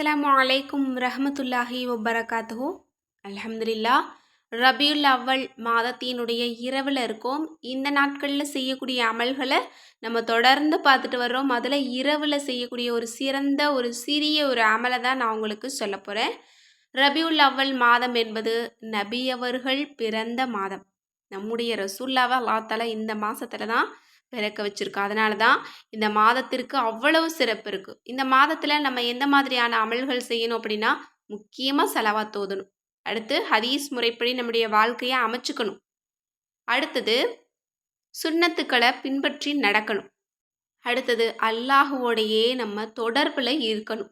அஸ்ஸலாமு அலைக்கும் ரஹமத்துல்லாஹி வபரகாத்து அலமதுல்லா ரபியுல் அவ்வல் மாதத்தினுடைய இரவில் இருக்கோம். இந்த நாட்களில் செய்யக்கூடிய அமல்களை நம்ம தொடர்ந்து பார்த்துட்டு வர்றோம். அதில் இரவில் செய்யக்கூடிய ஒரு சிறந்த ஒரு சிறிய ஒரு அமலை தான் நான் உங்களுக்கு சொல்ல போகிறேன் ரபியுல் அவ்வல் மாதம் என்பது நபி அவர்கள் பிறந்த மாதம். நம்முடைய ரசூல்லாவை அல்லாத்தால இந்த மாதத்தில் தான் பிறக்க வச்சுருக்கோம் அதனால தான் இந்த மாதத்திற்கு அவ்வளவு சிறப்பு இருக்குது இந்த மாதத்தில் நம்ம எந்த மாதிரியான அமல்கள் செய்யணும் அப்படின்னா முக்கியமாக செலவாக தோதணும். அடுத்து ஹதீஸ் முறைப்படி நம்முடைய வாழ்க்கையை அமைச்சுக்கணும். அடுத்தது சுண்ணத்துக்களை பின்பற்றி நடக்கணும். அடுத்தது அல்லாஹுவோடையே நம்ம தொடர்பில் இருக்கணும்.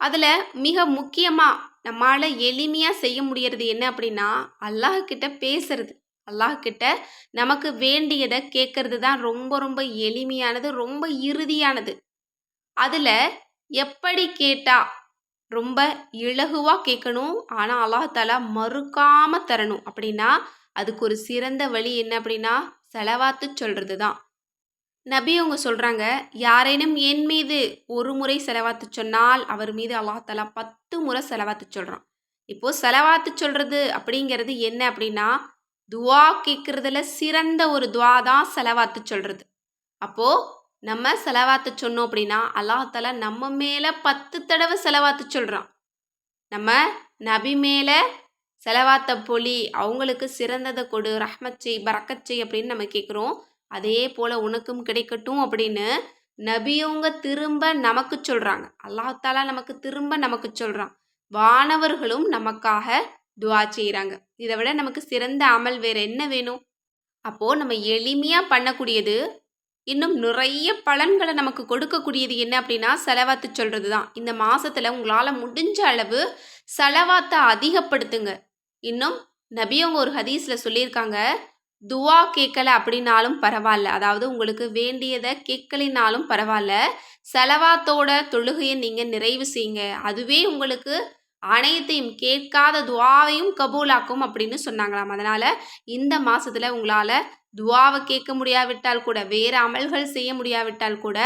அதில் மிக முக்கியமாக நம்மளால் எளிமையாக செய்ய முடியறது என்ன அப்படின்னா அல்லாஹ்கிட்ட பேசுறது. அல்லாஹ்கிட்ட நமக்கு வேண்டியதை கேட்கறது தான் ரொம்ப ரொம்ப எளிமையானது ரொம்ப இறுதியானது. அதில் எப்படி கேட்டா ரொம்ப இலகுவாக கேட்கணும் ஆனால் அல்லாஹாலா மறுக்காமல் தரணும். அப்படின்னா அதுக்கு ஒரு சிறந்த வழி என்ன அப்படின்னா செலவாத்து சொல்கிறது தான் நபி அவங்க சொல்கிறாங்க யாரேனும் என் மீது ஒரு முறை செலவாத்து சொன்னால் அவர் மீது அல்லாஹாலா பத்து முறை செலவாத்து சொல்கிறான் இப்போது செலவாத்து சொல்கிறது அப்படிங்கிறது என்ன அப்படின்னா துவா கேட்குறதுல சிறந்த ஒரு துவா தான் செலவாத்து சொல்கிறது அப்போது நம்ம செலவாத்து சொன்னோம் அப்படின்னா அல்லாஹால நம்ம மேலே பத்து தடவை செலவாத்து சொல்கிறான் நம்ம நபி மேலே செலவாத்த பொலி அவங்களுக்கு சிறந்ததை கொடு ரஹ்மச்சை பறக்கச்சை அப்படின்னு நம்ம கேட்குறோம் அதே போல் உனக்கும் கிடைக்கட்டும் அப்படின்னு நபியவங்க திரும்ப நமக்கு சொல்கிறாங்க அல்லாஹாலா நமக்கு திரும்ப நமக்கு சொல்கிறான் வானவர்களும் நமக்காக துவா செய்கிறாங்க இதை விட நமக்கு சிறந்த அமல் வேறு என்ன வேணும்? அப்போது நம்ம எளிமையாக பண்ணக்கூடியது இன்னும் நிறைய பலன்களை நமக்கு கொடுக்கக்கூடியது என்ன அப்படின்னா செலவாத்து சொல்கிறது தான் இந்த மாதத்தில் உங்களால் முடிஞ்ச அளவு செலவாத்தை அதிகப்படுத்துங்க. இன்னும் நபியவங்க ஒரு ஹதீஸில் சொல்லியிருக்காங்க துவா கேட்கல அப்படின்னாலும் பரவாயில்ல. அதாவது உங்களுக்கு வேண்டியதை கேட்கலினாலும் பரவாயில்ல. செலவாத்தோட தொழுகையை நீங்கள் நிறைவு செய்யுங்க. அதுவே உங்களுக்கு அனைத்தையும் கேட்காத துவாவையும் கபூலாக்கும் அப்படின்னு சொன்னாங்களாம். அதனால் இந்த மாதத்தில் உங்களால் துவாவை கேட்க முடியாவிட்டால் கூட வேறு அமல்கள் செய்ய முடியாவிட்டால் கூட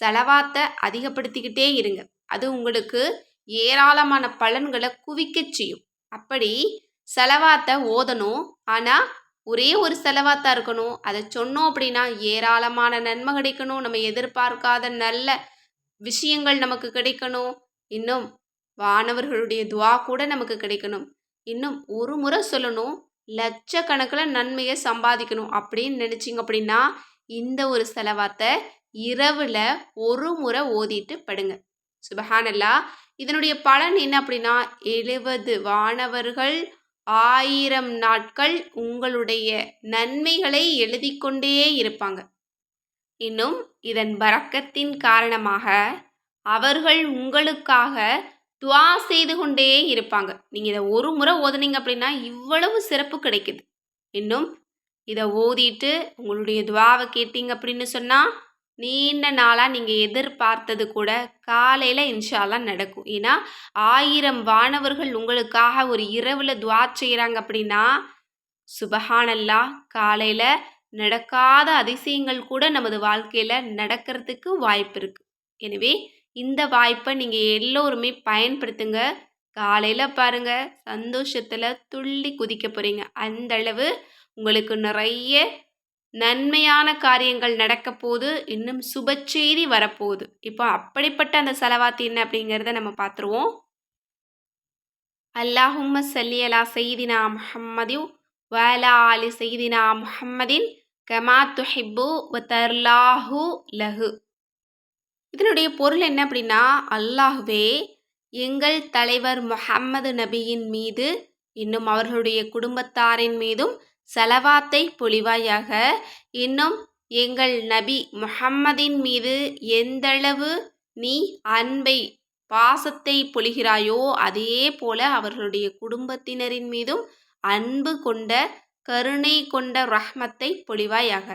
செலவாத்தை அதிகப்படுத்திக்கிட்டே இருங்க. அது உங்களுக்கு ஏராளமான பலன்களை குவிக்க செய்யும். அப்படி செலவாத்தை ஓதணும். ஆனால் ஒரே ஒரு செலவாத்தா இருக்கணும். அதை சொன்னோம் அப்படின்னா ஏராளமான நன்மை கிடைக்கணும். நம்ம எதிர்பார்க்காத நல்ல விஷயங்கள் நமக்கு கிடைக்கணும். இன்னும் வானவர்களுடைய துவா கூட நமக்கு கிடைக்கணும். இன்னும் ஒரு முறை சொல்லணும் லட்சக்கணக்கில் நன்மையை சம்பாதிக்கணும் அப்படின்னு நினச்சிங்க அப்படின்னா இந்த ஒரு செலவாத்தை இரவில் ஒரு முறை ஓதிட்டு படுங்க. சுபஹானல்லா. இதனுடைய பலன் என்ன அப்படின்னா எழுபது வானவர்கள் ஆயிரம் நாட்கள் உங்களுடைய நன்மைகளை எழுதி கொண்டே இருப்பாங்க. இன்னும் இதன் பறக்கத்தின் காரணமாக அவர்கள் உங்களுக்காக துவா செய்து கொண்டே இருப்பாங்க. நீங்கள் இதை ஒரு முறை ஓதுனீங்க அப்படின்னா இவ்வளவு சிறப்பு கிடைக்குது. இன்னும் இதை ஓதிட்டு உங்களுடைய துவாவை கேட்டீங்க அப்படின்னு சொன்னால் நீண்ட நாளாக நீங்கள் எதிர்பார்த்தது கூட காலையில் இன்ஷாலாம் நடக்கும். ஏன்னா ஆயிரம் வானவர்கள் உங்களுக்காக ஒரு இரவில் துவா செய்கிறாங்க அப்படின்னா சுபஹானல்லா காலையில் நடக்காத அதிசயங்கள் கூட நமது வாழ்க்கையில் நடக்கிறதுக்கு வாய்ப்பு இருக்குது எனவே இந்த வாய்ப்பை நீங்கள் எல்லோருமே பயன்படுத்துங்க. காலையில் பாருங்கள் சந்தோஷத்தில் துள்ளி குதிக்க போகிறீங்க அந்தளவு உங்களுக்கு நிறைய நன்மையான காரியங்கள் நடக்க போகுது. இன்னும் சுப செய்தி வரப்போகுது. இப்போ அப்படிப்பட்ட அந்த செலவாத்து என்ன அப்படிங்கிறத நம்ம பார்த்துருவோம். அல்லாஹும்ம சல்லி அலா செய்தினா முஹம்மதி வலா அலி செய்தினா முஹம்மதின் கமா துஹிப்பு வ தர்லாஹு லஹு. இதனுடைய பொருள் என்ன அப்படின்னா அல்லாஹ்வே எங்கள் தலைவர் முஹம்மது நபியின் மீது இன்னும் அவர்களுடைய குடும்பத்தாரின் மீதும் செலவாத்தை பொழிவாயாக இன்னும் எங்கள் நபி முஹம்மதின் மீது எந்தளவு நீ அன்பை பாசத்தை பொழிகிறாயோ அதே போல அவர்களுடைய குடும்பத்தினரின் மீதும் அன்பு கொண்ட கருணை கொண்ட ரஹ்மத்தை பொழிவாயாக.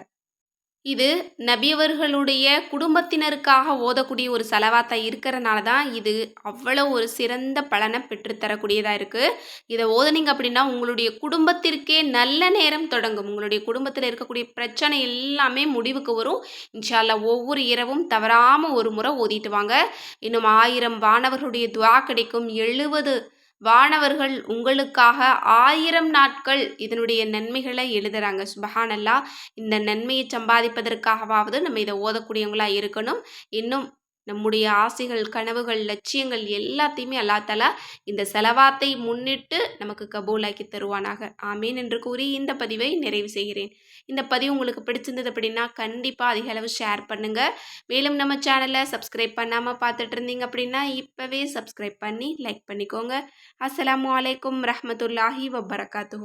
இது நபியவர்களுடைய குடும்பத்தினருக்காக ஓதக்கூடிய ஒரு செலவாத்தா இருக்கிறனால தான் இது அவ்வளோ ஒரு சிறந்த பலனை பெற்றுத்தரக்கூடியதாக இருக்குது இதை ஓதுனீங்க அப்படின்னா உங்களுடைய குடும்பத்திற்கே நல்ல நேரம் தொடங்கும். உங்களுடைய குடும்பத்தில் இருக்கக்கூடிய பிரச்சனை எல்லாமே முடிவுக்கு வரும். இன்ஷால்லா ஒவ்வொரு இரவும் தவறாமல் ஒரு முறை ஓதிட்டு வாங்க. இன்னும் ஆயிரம் வானவர்களுடைய துவா கிடைக்கும். எழுபது வானவர்கள் உங்களுக்காக ஆயிரம் நாட்கள் இதனுடைய நன்மைகளை எழுதுகிறாங்க சுபஹானல்லா இந்த நன்மையை சம்பாதிப்பதற்காகவாவது நம்ம இதை ஓதக்கூடியவங்களாக இருக்கணும். இன்னும் நம்முடைய ஆசைகள் கனவுகள் லட்சியங்கள் எல்லாத்தையுமே அல்லா தலா இந்த செலவாத்தை முன்னிட்டு நமக்கு கபூலாக்கி தருவானாக. ஆமீன் என்று கூறி இந்த பதிவை நிறைவு செய்கிறேன். இந்த பதிவு உங்களுக்கு பிடிச்சிருந்தது அப்படின்னா கண்டிப்பாக அதிக அளவு ஷேர் பண்ணுங்கள் மேலும் நம்ம சேனலை சப்ஸ்கிரைப் பண்ணாமல் பார்த்துட்டு இருந்தீங்க அப்படின்னா இப்போவே சப்ஸ்கிரைப் பண்ணி லைக் பண்ணிக்கோங்க. அஸ்லாம் வலைக்கம் ரஹமத்துல்லாஹி வபரகாத்து